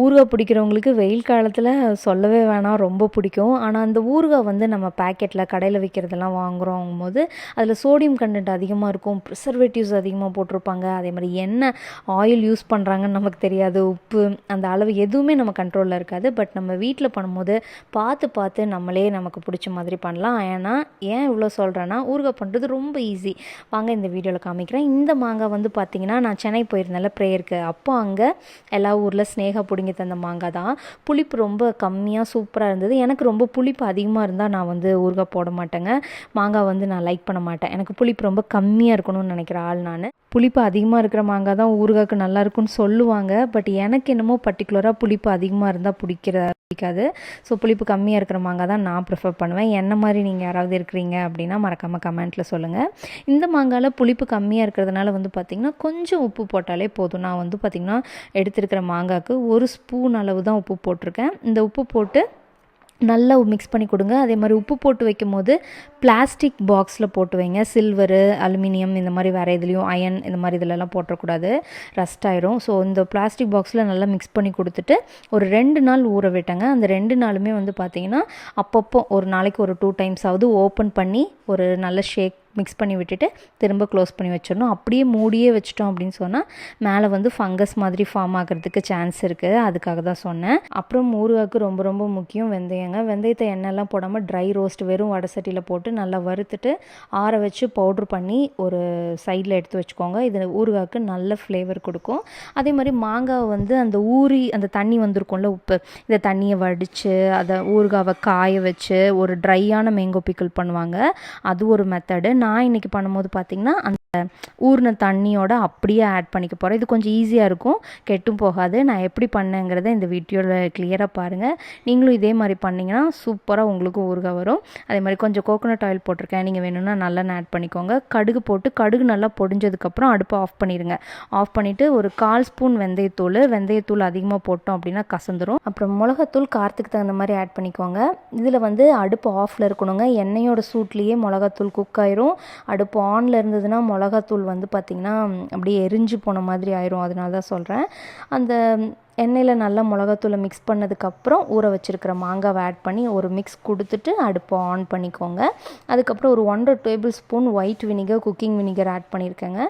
ஊறுகாய் பிடிக்கிறவங்களுக்கு வெயில் காலத்தில் சொல்லவே வேணாம் ரொம்ப பிடிக்கும். ஆனால் அந்த ஊறுகாய் வந்து நம்ம பேக்கெட்டில் கடையில் விற்கிறதெல்லாம் வாங்குகிறோம் போது அதில் சோடியம் கண்டென்ட் அதிகமாக இருக்கும் ப்ரிசர்வேட்டிவ்ஸ் அதிகமாக போட்டிருப்பாங்க. அதே மாதிரி என்ன ஆயில் யூஸ் பண்ணுறாங்கன்னு நமக்கு தெரியாது உப்பு அந்த அளவு எதுவுமே நம்ம கண்ட்ரோலில் இருக்காது. பட் நம்ம வீட்டில் பண்ணும்போது பார்த்து பார்த்து நம்மளே நமக்கு பிடிச்ச மாதிரி பண்ணலாம். ஏன்னா ஏன் இவ்வளோ சொல்கிறேன்னா ஊறுகாய் பண்ணுறது ரொம்ப ஈஸி வாங்க இந்த வீடியோவில் காமிக்கிறேன். இந்த மாங்காய் வந்து பார்த்திங்கன்னா நான் சென்னை போயிருந்தேன்ல ப்ரேயருக்கு அப்போ அங்கே எல்லா ஊரில் ஸ்னேகா பிடுங்கி தந்த மாங்காய் தான். புளிப்பு ரொம்ப கம்மியாக சூப்பராக இருந்தது. எனக்கு ரொம்ப புளிப்பு அதிகமாக இருந்தால் நான் வந்து ஊறுகாய் போட மாட்டேங்க. மாங்காய் வந்து நான் லைக் பண்ண மாட்டேன். எனக்கு புளிப்பு ரொம்ப கம்மியாக இருக்கணும்னு நினைக்கிற ஆள் நான். புளிப்பு அதிகமாக இருக்கிற மாங்காய் தான் ஊறுகாய்க்கு நல்லா இருக்கும்னு சொல்லுவாங்க. பட் எனக்கு என்னமோ பர்டிகுலராக புளிப்பு அதிகமாக இருந்தால் பிடிக்கிற பிடிக்காது. ஸோ புளிப்பு கம்மியாக இருக்கிற மாங்காய் தான் நான் ப்ரிஃபர் பண்ணுவேன். என்ன மாதிரி நீங்கள் யாராவது இருக்கிறீங்க அப்படின்னா மறக்காமல் கமெண்ட்டில் சொல்லுங்கள் இந்த மாங்காயில் புளிப்பு கம்மியாக இருக்கிறதுனால வந்து பார்த்திங்கன்னா கொஞ்சம் உப்பு போட்டாலே போதும். நான் வந்து பார்த்திங்கன்னா எடுத்துருக்கிற மாங்காய்க்கு ஒரு ஸ்பூன் அளவு தான் உப்பு போட்டிருக்கேன். இந்த உப்பு போட்டு நல்லா மிக்ஸ் பண்ணி கொடுங்க. அதே மாதிரி உப்பு போட்டு வைக்கும் போது பிளாஸ்டிக் பாக்ஸில் போட்டு வைங்க. சில்வரு அலுமினியம் இந்த மாதிரி வேறு எதுலேயும் அயன் இந்த மாதிரி இதிலலாம் போட்டக்கூடாது. ரஸ்ட் ஆயிரும். ஸோ இந்த பிளாஸ்டிக் பாக்ஸில் நல்லா மிக்ஸ் பண்ணி கொடுத்துட்டு ஒரு ரெண்டு நாள் ஊற விட்டேங்க. அந்த ரெண்டு நாளுமே வந்து பார்த்திங்கன்னா அப்பப்போ ஒரு நாளைக்கு ஒரு டூ டைம்ஸ் ஆகுது ஓப்பன் பண்ணி ஒரு நல்ல ஷேக் மிக்ஸ் பண்ணி விட்டுட்டு திரும்ப க்ளோஸ் பண்ணி வச்சிடணும். அப்படியே மூடியே வச்சிட்டோம் அப்படின்னு சொன்னால் மேலே வந்து ஃபங்கஸ் மாதிரி ஃபார்ம் ஆகிறதுக்கு சான்ஸ் இருக்குது அதுக்காக தான் சொன்னேன். அப்புறம் ஊறுகாய்க்கு ரொம்ப ரொம்ப முக்கியம் வெந்தயங்க. வெந்தயத்தை எண்ணெய்லாம் போடாமல் ட்ரை ரோஸ்ட் வெறும் வடை சட்டியில் போட்டு நல்லா வறுத்துட்டு ஆற வச்சு பவுட்ரு பண்ணி ஒரு சைடில் எடுத்து வச்சுக்கோங்க. இது ஊறுகாய்க்கு நல்ல ஃப்ளேவர் கொடுக்கும். அதே மாதிரி மாங்காய் வந்து அந்த ஊறி அந்த தண்ணி வந்திருக்கும்ல உப்பு இந்த தண்ணியை வடித்து அதை ஊறுகாவை காய வச்சு ஒரு ட்ரையான மேங்கோ பிக்கிள் பண்ணுவாங்க. அது ஒரு மெத்தடு நான் இன்றைக்கி பண்ணும்போது பார்த்திங்கன்னா அந்த ஊறின தண்ணியோட அப்படியே ஆட் பண்ணிக்க போகிறேன் இது கொஞ்சம் ஈஸியாக இருக்கும். கெட்டும் போகாது. நான் எப்படி பண்ணேங்கிறத இந்த வீடியோவில் கிளியராக பாருங்கள் நீங்களும் இதே மாதிரி பண்ணிங்கன்னா சூப்பராக உங்களுக்கு ஊறுகாய் வரும். அதே மாதிரி கொஞ்சம் கோகோனட் ஆயில் போட்டிருக்கேன். நீங்கள் வேணும்னா நல்லா ஆட் பண்ணிக்கோங்க. கடுகு போட்டு கடுகு நல்லா பொடிஞ்சதுக்கப்புறம் அடுப்பை ஆஃப் பண்ணிடுங்க ஆஃப் பண்ணிவிட்டு ஒரு கால் ஸ்பூன் வெந்தயத்தூள். வெந்தயத்தூள் அதிகமாக போட்டோம் அப்படின்னா கசந்துரும். அப்புறம் மிளகாத்தூள் காரத்துக்கு தகுந்த மாதிரி ஆட் பண்ணிக்கோங்க. இதில் வந்து அடுப்பு ஆஃபில் இருக்கணுங்க. எண்ணெயோட சூட்லேயே மிளகாத்தூள் குக் ஆயிரும். அடுப்பு ஆனில் இருந்ததுன்னா மிளகாத்தூள் வந்து பார்த்திங்கன்னா அப்படியே எரிஞ்சு போன மாதிரி ஆயிரும். அதனால தான் சொல்கிறேன் அந்த எண்ணெயில் நல்லா மிளகாத்தூளை மிக்ஸ் பண்ணதுக்கப்புறம் ஊற வச்சுருக்கிற மாங்காவை ஆட் பண்ணி ஒரு மிக்ஸ் கொடுத்துட்டு அடுப்பை ஆன் பண்ணிக்கோங்க. அதுக்கப்புறம் ஒரு ஒன்றரை tablespoon white vinegar cooking vinegar add பண்ணியிருக்கேங்க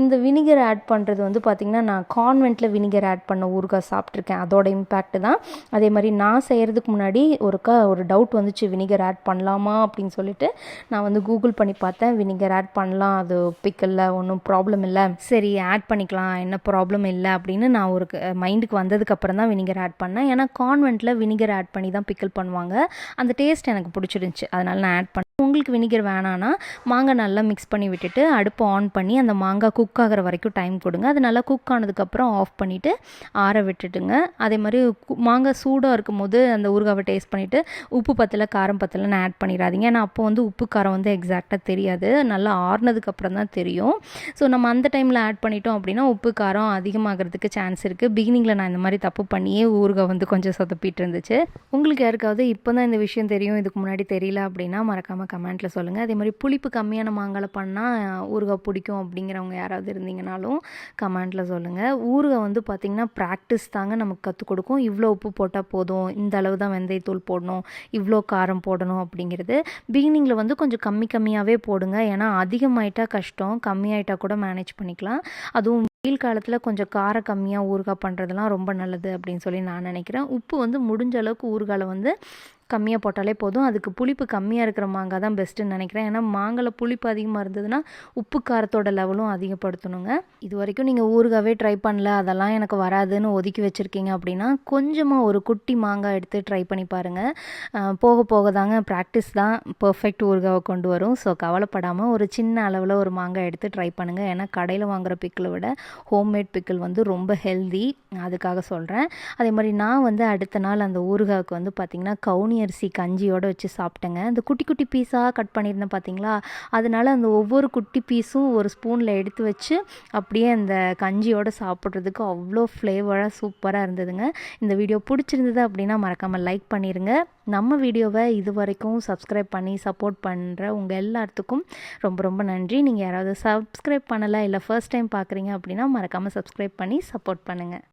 இந்த வினிகர் ஆட் பண்ணுறது வந்து பார்த்திங்கன்னா நான் கான்வெண்ட்டில் வினிகர் ஆட் பண்ண ஊறுகாய் சாப்பிட்ருக்கேன் அதோட இம்பேக்ட் தான். அதே மாதிரி நான் செய்கிறதுக்கு முன்னாடி ஒருக்கா ஒரு டவுட் வந்துச்சு வினிகர் ஆட் பண்ணலாமா அப்படின்னு சொல்லிட்டு நான் வந்து கூகுள் பண்ணி பார்த்தேன். வினிகர் ஆட் பண்ணலாம் அது பிக்கல்ல ஒன்றும் ப்ராப்ளம் இல்லை. சரி ஆட் பண்ணிக்கலாம் என்ன ப்ராப்ளம் இல்லை அப்படின்னு நான் ஒரு மைண்டுக்கு வந்து வந்ததுக்கப்புறம் தான் வினிகர் ஆட் பண்ணேன். ஏன்னா கான்வெண்ட்டில் வினிகர் ஆட் பண்ணி தான் பிக்கிள் பண்ணுவாங்க. அந்த டேஸ்ட் எனக்கு பிடிச்சிருந்துச்சி. அதனால் நான் ஆட் பண்ணேன் உங்களுக்கு வினிகர் வேணான்னா மாங்காய் நல்லா மிக்ஸ் பண்ணி விட்டுட்டு அடுப்பு ஆன் பண்ணி அந்த மாங்காய் குக் ஆகிற வரைக்கும் டைம் கொடுங்க அது நல்லா குக் ஆனதுக்கப்புறம் ஆஃப் பண்ணிவிட்டு ஆற விட்டுட்டுங்க அதே மாதிரி மாங்காய் சூடாக இருக்கும் போது அந்த ஊறுகாவை டேஸ்ட் பண்ணிவிட்டு உப்பு பத்தில் காரம் பத்தலைன்னு ஆட் பண்ணிடாதீங்க. ஏன்னா அப்போ வந்து உப்பு காரம் வந்து எக்ஸாக்டாக தெரியாது. நல்லா ஆறுனதுக்கப்புறம் தான் தெரியும். ஸோ நம்ம அந்த டைமில் ஆட் பண்ணிட்டோம் அப்படின்னா உப்பு காரம் அதிகமாகிறதுக்கு சான்ஸ் இருக்குது பிகினிங்கில் நான் இந்த மாதிரி தப்பு பண்ணியே ஊறுகாய் வந்து கொஞ்சம் சொதப்பிட்டு இருந்துச்சு. உங்களுக்கு யாருக்காவது இப்போ தான் இந்த விஷயம் தெரியும் இதுக்கு முன்னாடி தெரியல அப்படின்னா மறக்காமல் கமெண்ட்டில் சொல்லுங்கள் அதே மாதிரி புளிப்பு கம்மியான மாங்காய் பண்ணால் ஊறுகாய் பிடிக்கும் அப்படிங்கிறவங்க யாராவது இருந்தீங்கனாலும் கமெண்ட்டில் சொல்லுங்கள் ஊறுகாய் வந்து பார்த்திங்கன்னா ப்ராக்டிஸ் தாங்க நமக்கு கற்றுக் கொடுக்கும். இவ்வளோ உப்பு போட்டால் போதும். இந்த அளவு தான் வெந்தயத்தூள் போடணும். இவ்வளோ காரம் போடணும் அப்படிங்கிறது. பிகினிங்கில் வந்து கொஞ்சம் கம்மி கம்மியாகவே போடுங்க. ஏன்னா அதிகமாயிட்டா கஷ்டம். கம்மியாயிட்டா கூட மேனேஜ் பண்ணிக்கலாம். அதுவும் வெயில் காலத்தில் கொஞ்சம் காரம் கம்மியாக ஊறுகாய் பண்ணுறதுலாம் ரொம்ப நல்லது அப்படின்னு சொல்லி நான் நினைக்கிறேன். உப்பு வந்து முடிஞ்ச அளவுக்கு ஊறுகாயில் வந்து கம்மியாக போட்டாலே போதும். அதுக்கு புளிப்பு கம்மியாக இருக்கிற மாங்காய் தான் பெஸ்ட்டுன்னு நினைக்கிறேன். ஏன்னா மாங்காயில் புளிப்பு அதிகமாக இருந்ததுன்னா உப்பு காரத்தோட லெவலும் அதிகப்படுத்தணுங்க. இது வரைக்கும் நீங்கள் ஊறுகாவே ட்ரை பண்ணல. அதெல்லாம் எனக்கு வராதுன்னு ஒதுக்கி வச்சுருக்கீங்க அப்படின்னா கொஞ்சமாக ஒரு குட்டி மாங்காய் எடுத்து ட்ரை பண்ணி பாருங்கள் போக போக தாங்க ப்ராக்டிஸ் தான் பர்ஃபெக்ட் ஊறுகாவை கொண்டு வரும். ஸோ கவலைப்படாமல் ஒரு சின்ன அளவில் ஒரு மாங்காய் எடுத்து ட்ரை பண்ணுங்கள் ஏன்னா கடையில் வாங்குகிற பிக்கிளை விட ஹோம்மேட் பிக்கிள் வந்து ரொம்ப ஹெல்தி அதுக்காக சொல்கிறேன் அதே மாதிரி நான் வந்து அடுத்த நாள் அந்த ஊறுகாவுக்கு வந்து பார்த்திங்கன்னா கவுனி அரிசி கஞ்சியோடு வச்சு சாப்பிட்டேங்க. அந்த குட்டி குட்டி பீஸாக கட் பண்ணியிருந்தேன் பார்த்தீங்களா அதனால் அந்த ஒவ்வொரு குட்டி பீஸும் ஒரு ஸ்பூனில் எடுத்து வச்சு அப்படியே அந்த கஞ்சியோடு சாப்பிட்றதுக்கு அவ்வளோ ஃப்ளேவராக சூப்பராக இருந்ததுங்க. இந்த வீடியோ பிடிச்சிருந்தது அப்படின்னா மறக்காமல் லைக் பண்ணிடுங்க நம்ம வீடியோவை இது வரைக்கும் சப்ஸ்கிரைப் பண்ணி சப்போர்ட் பண்ணுற உங்கள் எல்லாத்துக்கும் ரொம்ப ரொம்ப நன்றி. நீங்கள் யாராவது சப்ஸ்கிரைப் பண்ணலை இல்லை ஃபர்ஸ்ட் டைம் பார்க்குறீங்க அப்படின்னா மறக்காமல் சப்ஸ்கிரைப் பண்ணி சப்போர்ட் பண்ணுங்கள்